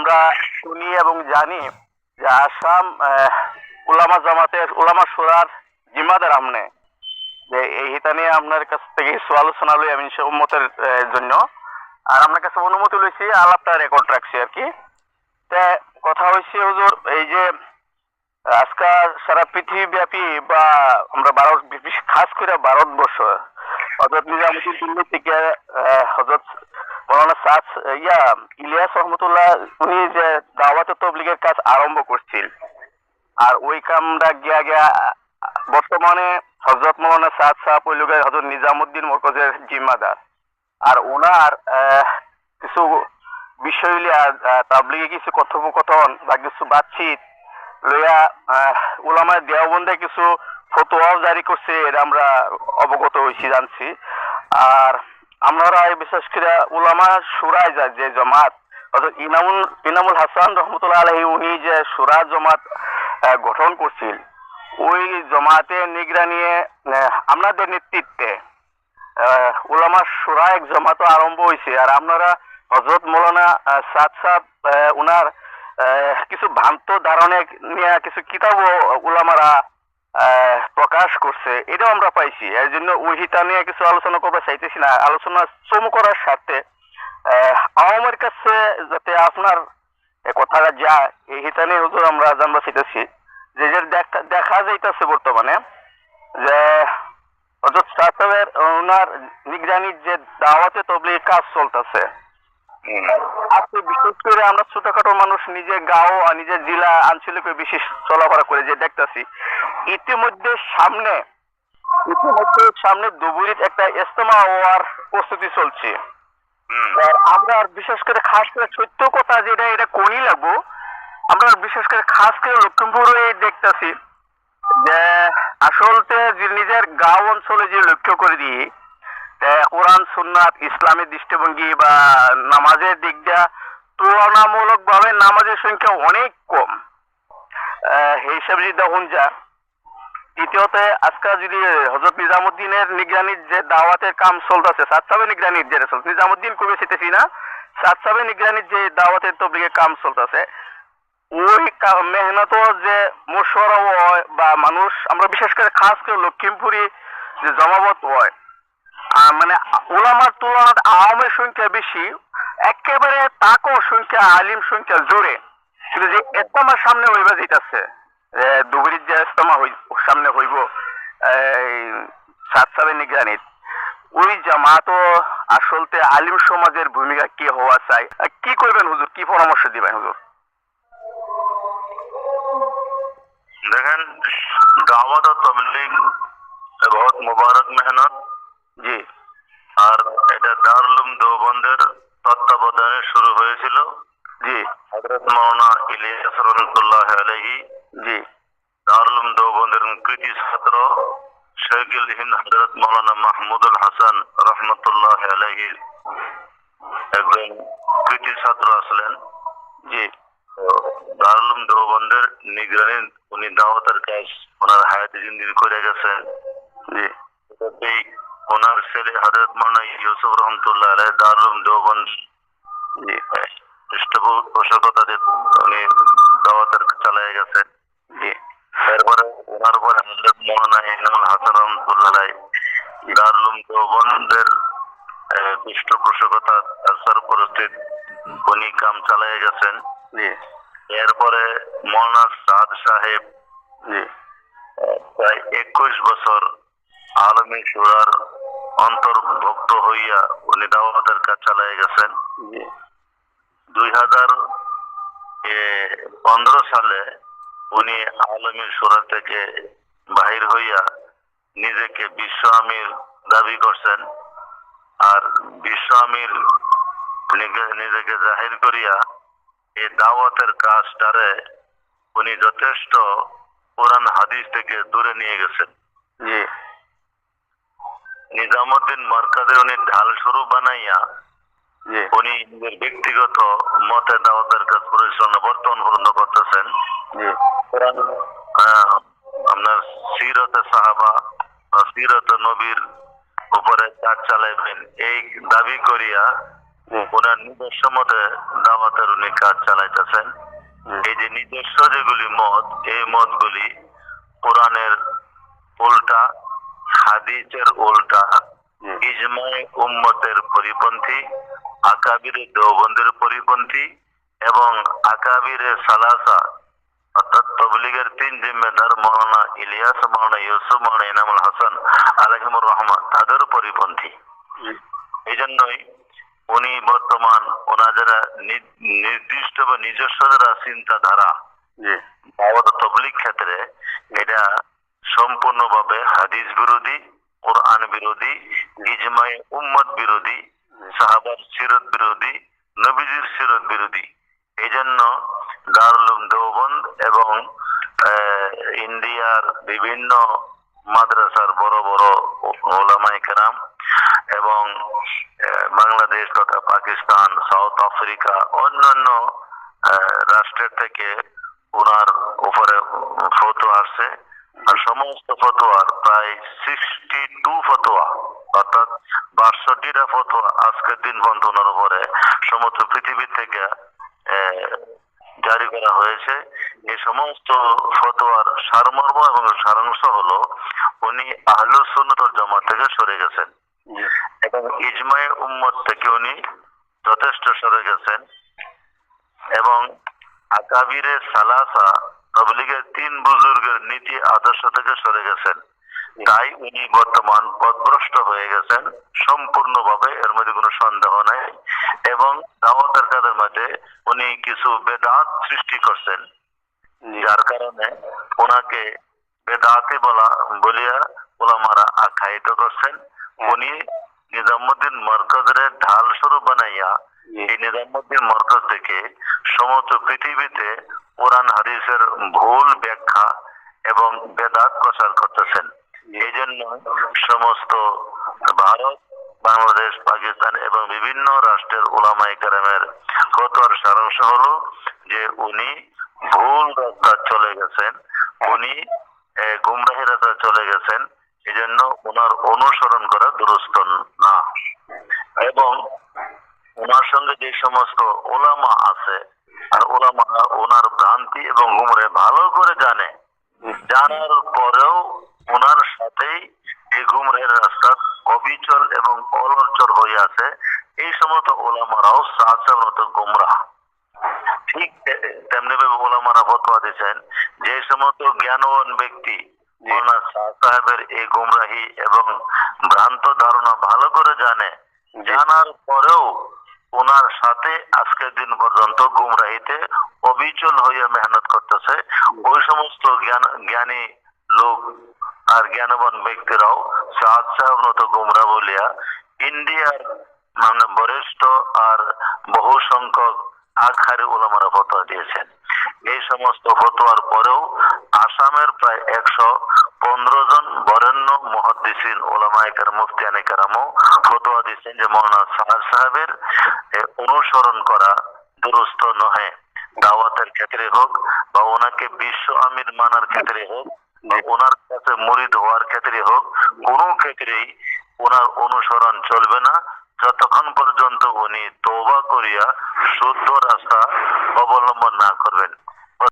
আমরা শুনি এবং জানি যে আসাম উলামা জামাতের, উলামা সুরার জিম্মাদার আমনে। যে এই হিতা নিয়ে আপনার কাছ থেকে কিছু আলোচনা লই আমি উম্মতের জন্য। আর আপনার কাছে অনুমতি লইছি, আলাপটা রেকর্ড রাখছি আর কি। তে কথা হয়েছে হুজুর, এই যে আজকাল সারা পৃথিবীব্যাপী বা আমরা ভারত খাস করে ভারতবর্ষ হজরত নিজামুদ্দিন দিল্লি থেকে হজরত মৌলানা সাদ ইয়া ইলিয়াস রহমতুল্লাহ উনি যে দাওয়াতে তবলিগের কাজ আরম্ভ করছিল আর ওই কামটা গিয়া গিয়া বর্তমানে হজরত মৌলানা সাদ সাহেব ওই লোকের হজরত নিজামুদ্দিন মরকজের জিম্মাদার। আর ওনার কিছু বিষয় লিয়া তাবলিগে কিছু কথোপকথন বা কিছু বাতচিত লইয়া আহ, উলামায় দেওবন্দে কিছু ফতোয়াও জারি করছে এটা আমরা অবগত হয়েছি জানছি। আর আমরা বিশেষ করে উলামা সুরায় যায় যে জমাত ইনামুল ইনামুল হাসান রহমতুল্লাহ আলহী উনি যে সুরা জমাত গঠন করছিল ওই জমাতে আহ, আপনাদের নেতৃত্বে উলামা সুরা এক জমাতো আরম্ভ হয়েছে আর আপনারা হজরত মৌলানা সাদ উনার আহ, কিছু ভ্রান্ত ধারণে নিয়ে কিছু কিতাবও উলামারা প্রকাশ করছে এটাও আমরা পাইছি। এর জন্য ওই হিতা নিয়ে কিছু আলোচনা করতে চাইতেছি না। আলোচনা চমু করার সাথে আওয়ামের কাছে যাতে আপনার কথাটা যায় এই হিতা নিয়ে হুজুর আমরা জানবা চাইতেছি। যে যে দেখা যাইতেছে বর্তমানে যে হজরত সাহেবের ওনার নিগরানির যে দাওয়াতে তবলিগ কাজ চলতেছে আজকে বিশেষ করে আমরা ছোটখাটো মানুষ নিজে গাঁও আর নিজের জেলা আঞ্চলিক বিশেষ চলাফেরা করে যে দেখতাছি ইতিমধ্যে সামনে ইতিমধ্যে সামনে দুবুরিত একটা ইস্তেমা হওয়ার প্রস্তুতি চলছে। আমরা বিশেষ করে খাস করে সত্য কথা যেটা এটা কোনই লাগবো। আমরা বিশেষ করে খাস করে লক্ষ্মীপুরে দেখতাছি যে আসলতে যে নিজের গাঁও অঞ্চলে যে লক্ষ্য করে দিয়ে কোরআন সুন্নাত ইসলামের দৃষ্টিভঙ্গি বা নামাজের দিক দিয়া তুলনামূলক ভাবে নামাজের সংখ্যা অনেক কম। হিসাবে যদি দেখুন যা দ্বিতীয়ত আজকাল যদি হজরত নিজামুদ্দিনের নিগরানির যে দাওয়াতের কাম চলতেছে সাত সাবে নিগরানির যে চলছে নিজামুদ্দিন কবে সেটেছি না? সাত সাবে নিগরানির যে দাওয়াতের তবলিগের কাম চলতেছে, ওই মেহনত যে মশওয়ারাও হয় বা মানুষ, আমরা বিশেষ করে খাস করে লক্ষ্মীপুরি যে জমাবত হয় মানে ওলামার তুলনাত আওয়ামের সংখ্যা বেশি, একেবারে তাকও সংখ্যা, আলিম সংখ্যা জোরে। কিন্তু যে ইস্তেমার সামনে হইবা যেতেছে দুবুরির যে ইস্তেমা সামনে হইব এই সাত সাবে নিগরানিত ওই জামাতও আসলতে আলিম সমাজের ভূমিকা কি হওয়া চাই কি করবেন হুজুর কি পরামর্শ দিবেন হুজুর দেখেন দাওয়াত ও তবলিগ বহুত মুবারক মেহনত। জি। আর এটা দারুলুম দেওবন্দের তত্ত্বাবধানে শুরু হয়েছিল জি। হজরত মাওলানা ইলিয়াস রহমতুল্লাহ আলহী জি। দারুলুম দেওবন্দের কৃতি ছাত্র শেখুল হিন্দ হজরত মাওলানা মাহমুদুল হাসান রহমতুল্লাহ আলহীর একজন কৃতি ছাত্র আসলেন। জি। দারুলুম দেওবন্দের নিগরানি উনি দাওয়াতের কাজ ওনার হায়াতে জিন্দিগি করে গেছেন। জি। এই ওনার ছেলে হজরত মাওলানা ইউসুফ রহমতুল্লাহ আলাই দারুলুম দেওবন্দ জি। পৃষ্ঠপোষকতাতে উনি দাওয়াতের চালিয়ে গেছেন। এরপরে ওনার পরে হজরত মৌলানা ইনামুল হাসান রহমতুল্লাহ দারুলুম দেওবন্দের পৃষ্ঠপোষকতা সরপরিস্থিত উনি কাম চালিয়ে গেছেন এরপরে মৌলানা সাদ সাহেব প্রায় একুশ বছর আলমী সুরার অন্তর্ভুক্ত হইয়া উনি দাওয়াতের কাজ চালিয়ে গেছেন। দুই হাজার পনেরো সালে উনি আলমী সুরা থেকে বাহির হইয়া নিজেকে বিশ্ব আমির দাবি করছেন। আর বিশ্ব আমির নিজেকে জাহির করিয়া এই দাওয়াতের কাজটারে উনি যথেষ্ট কোরআন হাদিস থেকে দূরে নিয়ে গেছেন। নিজামুদ্দিন মার্কাজের উনি ঢাল স্বরূপ বানাইয়া উনি নিজের ব্যক্তিগত মতে দাওয়াতের কাজ পরিচালনা বর্তমান পর্যন্ত করতেছেন। আপনার সিরতে সাহাবা সিরত নবীর উপরে কাজ চালাইবেন এই দাবি করিয়া ওনার নিজস্ব মতে দাওয়াতের উনি কাজ চালাইতেছেন। এই যে নিজস্ব যেগুলি মত এই মতগুলি কোরআনের উল্টা হাদিসের উল্টা জি। ইজমায় উম্মতের পরিপন্থী আকাবিরে দেওবন্দের পরিপন্থী এবং আকাবিরে সালাসা অর্থাৎ তবলিগের তিন জিম্মেদার মৌলানা ইলিয়াস মৌলানা ইউসুফ মৌলানা ইনামুল হাসান আলহিমুর রহমান তাদের পরিপন্থী। এই জন্যই উনি বর্তমান ওনাদের নির্দিষ্ট বা নিজস্ব যারা চিন্তাধারা তবলিগ ক্ষেত্রে এটা সম্পূর্ণভাবে হাদিস বিরোধী কোরআন বিরোধী ইজমাই উম্মত বিরোধী সাহাবার সিরত বিরোধী, নবীজির সিরত বিরোধী। এই জন্য দারুলুম দেওবন্দ এবং ইন্ডিয়ার বিভিন্ন মাদ্রাসার বড় বড় ওলামাই কেরাম এবং বাংলাদেশ তথা পাকিস্তান, সাউথ আফ্রিকা, অন্যান্য রাষ্ট্রের থেকে ওনার উপরে ফটো আসছে। আর সমস্ত ফতোয়ার প্রায় সিক্সটি টু ফতোয়া। বাষট্টিটা ফতোয়া আজকের দিন ওনার উপরে সমস্ত পৃথিবী থেকে জারি করা হয়েছে। এই সমস্ত ফতোয়ার সারমর্ম এবং সারাংশ হলো উনি আহলুস সুন্নাত ওয়াল জামাত থেকে সরে গেছেন। এবং ইজমায়ে উম্মত থেকে উনি যথেষ্ট সরে গেছেন। এবং আকাবিরে সালাসা তবলিগের তিন বুজুর্গের নীতি আদর্শ থেকে সরে গেছেন। তাই উনি বর্তমান পথভ্রষ্ট হয়ে গেছেন। সম্পূর্ণভাবে এর মধ্যে কোনো সন্দেহ নেই এবং দাওয়াতের কাজের মধ্যে উনি কিছু বেদাত সৃষ্টি করছেন। যার কারণে ওনাকে বেদাতি বলা বলিয়া ওলামারা আখ্যায়িত করছেন। উনি নিজামুদ্দিন মরকজের ঢাল স্বরূপ বানাইয়া এই নিজামুদ্দিন মরকজ থেকে সমস্ত পৃথিবীতে কোরআন হাদিসের ভুল ব্যাখ্যা এবং বেদাত প্রচার করতেছেন। এই জন্য সমস্ত ভারত, বাংলাদেশ, পাকিস্তান এবং বিভিন্ন রাষ্ট্রের ওলামাই কারামের ফতোয়ার সারাংশ হলো যে উনি ভুল রাস্তা চলে গেছেন, উনি গুমরাহি রাস্তা চলে গেছেন এই জন্য ওনার অনুসরণ করা দুরস্ত না। এবং ওনার সঙ্গে যে সমস্ত ওলামা আছে, আর ওলামা ওনার ভ্রান্তি এবং গুমরে ভালো করে জানে জানার পরেও ওনার সাথেই এই গুমরের রাস্তা অবিচল এবং অলরচর হয়ে আছে এই সমস্ত ওলামারাও সাহায্যের মতো গুমরা ঠিক তেমনি ভাবে ওলামারা ফতোয়া দিচ্ছেন যে সমস্ত জ্ঞানবান ব্যক্তি সাহেবের এই গুমরাহি এবং ভ্রান্ত ধারণা ভালো করে জানে জানার পরেও ওনার সাথে আজকের দিন পর্যন্ত গুমরাহিতে অবিচল হইয়া মেহনত করতেছে। ওই সমস্ত জ্ঞান জ্ঞানী লোক আর জ্ঞানবান ব্যক্তিরাও সাদ সাহেব মতো গুমরা বলিয়া ইন্ডিয়ার মানে বরিষ্ঠ আর বহু সংখ্যক আখারি ওলামারা ফতোয়া দিয়েছেন। এই সমস্ত ফতোয়ার পরেও আসামের প্রায় একশো পনেরো জন বরেণ্য মহাদ্দিসিন ওলামায়িকার মুফতিয়ানি কারামও ফতোয়া দিচ্ছেন যে মৌলানা সাহার সাহেবের অনুসরণ করা দুরুস্ত নহে। দাওয়াতের ক্ষেত্রে হোক বা ওনাকে বিশ্ব আমির মানার ক্ষেত্রে হোক ওনার কাছে মুরিদ হওয়ার ক্ষেত্রে হোক, কোনো ক্ষেত্রেই ওনার অনুসরণ চলবে না। যতক্ষণ পর্যন্ত উনি তোবা করিয়া শুদ্ধ রাস্তা অবলম্বন না করবেন।